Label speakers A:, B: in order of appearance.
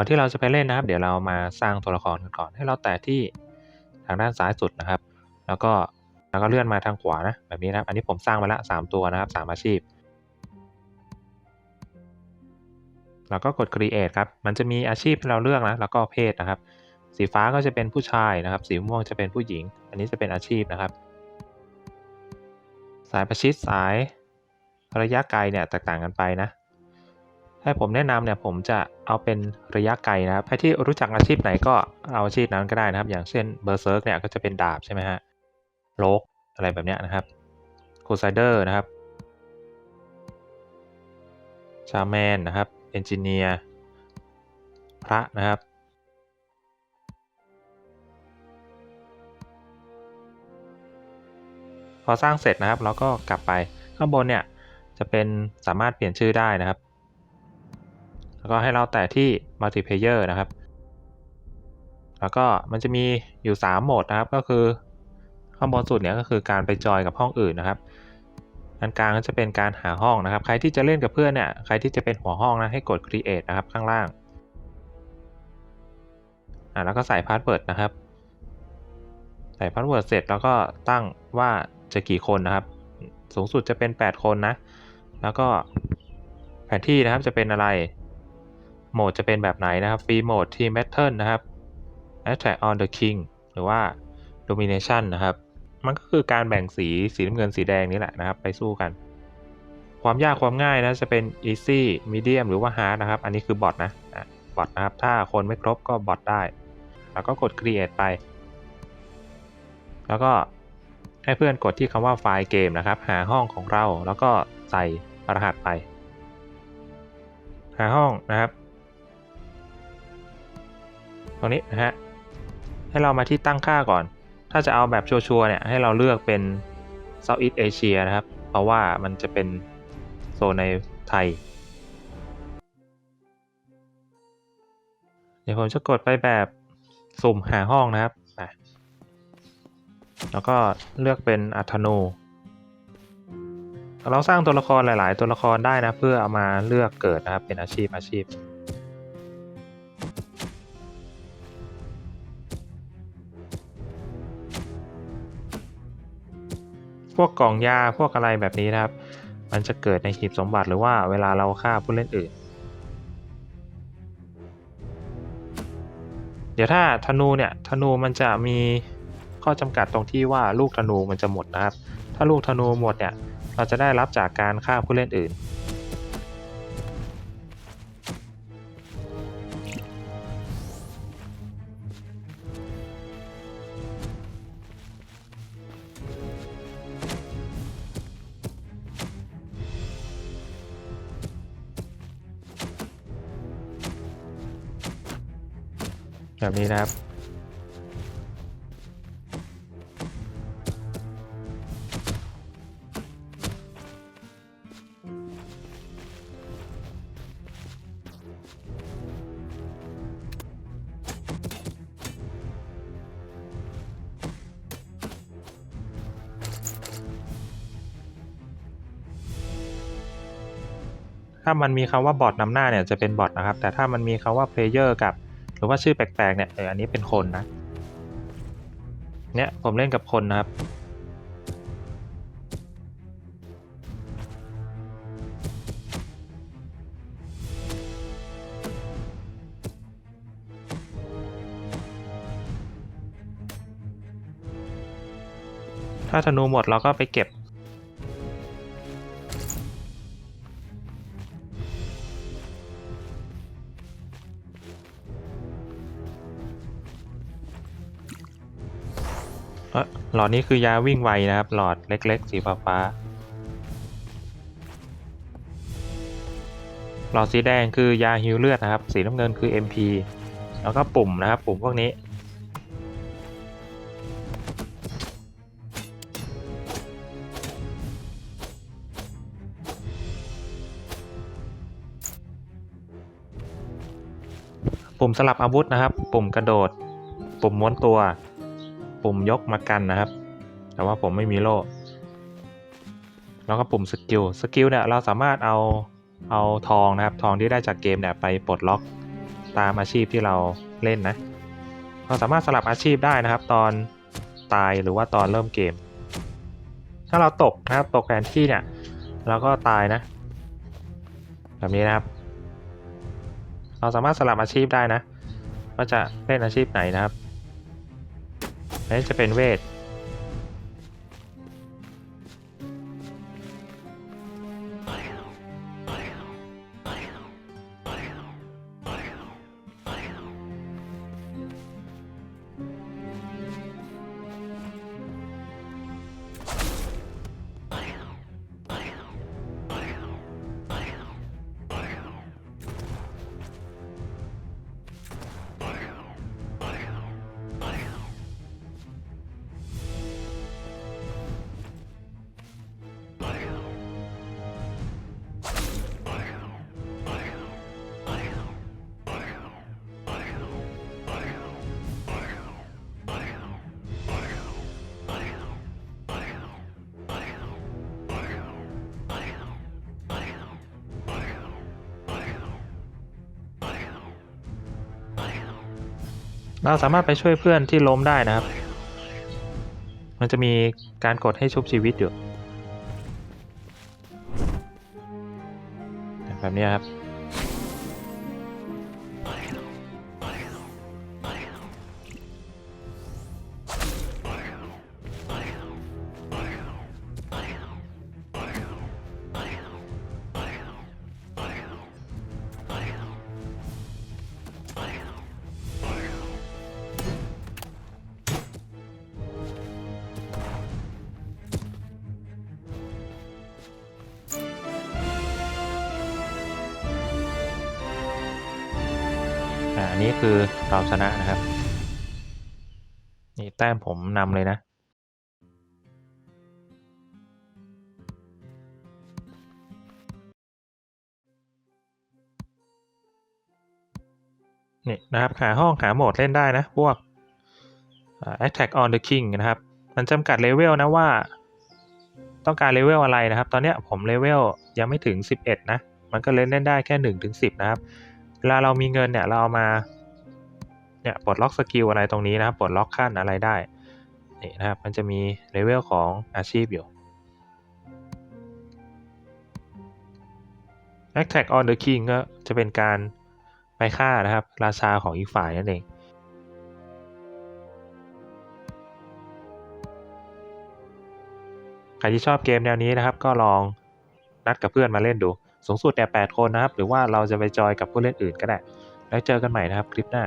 A: ก่อนที่เราจะไปเล่นนะครับ เดี๋ยวเรามาสร้างตัวละครกันก่อนให้เราแตะที่ทางด้านซ้ายสุดนะครับ แล้วก็แล้วก็เลื่อนมาทางขวานะแบบนี้นะครับ อันนี้ผมสร้างมาละสามตัวนะครับสามอาชีพ แล้วก็กด create ครับ มันจะมีอาชีพให้เราเลือกนะ แล้วก็เพศนะครับ สีฟ้าก็จะเป็นผู้ชายนะครับ สีม่วงจะเป็นผู้หญิง อันนี้จะเป็นอาชีพนะครับ สายประชิดสายระยะไกลเนี่ยแตกต่างกันไปนะ ให้ผมแนะนำเนี่ยผมจะเอาเป็นระยะไกลนะครับใครที่รู้จักอาชีพไหนก็เอาอาชีพนั้นก็ได้นะครับ อย่างเช่นเบอร์เซิร์กเนี่ยก็จะเป็นดาบใช่ไหมฮะโลกอะไรแบบเนี้ยนะครับคูไซเดอร์นะครับชาแมนนะครับเอนจิเนียร์พระนะครับพอสร้างเสร็จนะครับเราก็กลับไปข้างบนเนี่ยจะเป็นสามารถเปลี่ยนชื่อได้นะครับ แล้วก็ให้เราแตะที่ multiplayer นะครับ แล้วก็มันจะมีอยู่ 3 โหมดนะครับก็คือข้างบนสุดเนี่ยก็คือการไปจอยกับห้องอื่นนะครับอันกลางก็จะเป็นการหาห้องนะครับ ใครที่จะเล่นกับเพื่อนเนี่ยใครที่จะเป็นหัวห้องนะให้กด create นะครับข้างล่างอ่าแล้วก็ใส่พาสเวิร์ดนะครับ ใส่พาสเวิร์ดเสร็จแล้วก็ตั้งว่าจะกี่คนนะครับ สูงสุดจะเป็น 8 คนนะ แล้วก็แผนที่นะครับจะเป็นอะไร โหมดจะเป็นแบบไหนนะครับฟรีโหมด Team Battle นะครับ Attack on the King หรือว่า Domination นะครับ มันก็คือการแบ่งสีสีน้ำเงินสีแดงนี่แหละนะครับ ไปสู้กัน ความยากความง่ายนะจะเป็น Easy Medium หรือว่า Hard นะครับ อันนี้คือบอทนะบอทนะครับ ถ้าคนไม่ครบก็บอทได้ แล้วก็กด Create ไป แล้วก็ให้เพื่อนกดที่คำว่าไฟล์เกมนะครับ หาห้องของเราแล้วก็ใส่รหัสไป หาห้องนะครับ ตรงนี้นะฮะให้เรามาที่ตั้งค่าก่อน ถ้าจะเอาแบบชัวร์เนี่ยให้เราเลือกเป็น Southeast Asia นะครับ เพราะว่ามันจะเป็นโซนในไทย เดี๋ยวผมจะกดไปแบบสุ่มหาห้องนะครับ แล้วก็เลือกเป็นอัธนูเราสร้างตัวละครหลาย ๆ ตัวละครได้นะ เพื่อเอามาเลือกเกิดนะครับเป็นอาชีพอาชีพ พวกกล่องยาพวกอะไรแบบนี้นะครับ มันจะเกิดในหีบสมบัติหรือว่าเวลาเราฆ่าผู้เล่นอื่น เดี๋ยวถ้าธนูเนี่ยธนูมันจะมีข้อจำกัดตรงที่ว่าลูกธนูมันจะหมดนะครับ ถ้าลูกธนูหมดเนี่ยเราจะได้รับจากการฆ่าผู้เล่นอื่น แบบนี้นะครับ ถ้ามันมีคำว่าบอทนำหน้าเนี่ยจะเป็นบอทนะครับ แต่ถ้ามันมีคำว่า player กับ หรือว่าชื่อแปลกๆเนี่ยเอออันนี้เป็นคนนะ เนี่ยผมเล่นกับคนนะครับ ถ้าธนูหมดเราก็ไปเก็บ หลอดนี้คือยาวิ่งไวนะครับ หลอดเล็ก ๆ สีฟ้าหลอดสีแดงคือยาฮิวเลือดนะครับ สีน้ำเงินคือ MP แล้วก็ปุ่มนะครับ ปุ่มพวกนี้ ปุ่มสลับอาวุธนะครับ ปุ่มกระโดด ปุ่มม้วนตัว ปุ่มยกมากันนะครับ แต่ว่าผมไม่มีโล่ แล้วก็ปุ่มสกิล สกิลเนี่ยเราสามารถเอาเอาทองนะครับ ทองที่ได้จากเกมเนี่ยไปปลดล็อกตามอาชีพที่เราเล่นนะ เราสามารถสลับอาชีพได้นะครับ ตอนตายหรือว่าตอนเริ่มเกม ถ้าเราตกนะครับตกแผนที่เนี่ยเราก็ตายนะ แบบนี้นะครับ เราสามารถสลับอาชีพได้นะว่าจะเล่นอาชีพไหนนะครับ นี้จะเป็นเวท เราสามารถไปช่วยเพื่อนที่ล้มได้นะครับ มันจะมีการกดให้ชุบชีวิตอยู่ แบบนี้ครับ นนี้คือเราชนะนะครับ นี่แต้มผมนำเลยนะ นี่นะครับหาห้องหาโหมดเล่นได้นะ พวก Attack on the King นะครับ มันจำกัดเลเวลนะว่า ต้องการเลเวลอะไรนะครับ ตอนนี้ผมเลเวลยังไม่ถึง 11 นะ มันก็เล่นเล่นได้แค่1ถึง10 นะครับ เวลาเรามีเงินเนี่ยเราเอามาเนี่ยปลดล็อกสกิลอะไรตรงนี้นะครับปลดล็อกขั้นอะไรได้นี่นะครับมันจะมีเลเวลของอาชีพอยู่ Attack on the King ก็จะเป็นการไปฆ่านะครับ ราชาของอีกฝ่ายนั่นเองใครที่ชอบเกมแนวนี้นะครับ ก็ลองนัดกับเพื่อนมาเล่นดู สูงสุดแต่8คนนะครับ หรือว่าเราจะไปจอยกับผู้เล่นอื่นก็ได้ แล้วเจอกันใหม่นะครับคลิปหน้า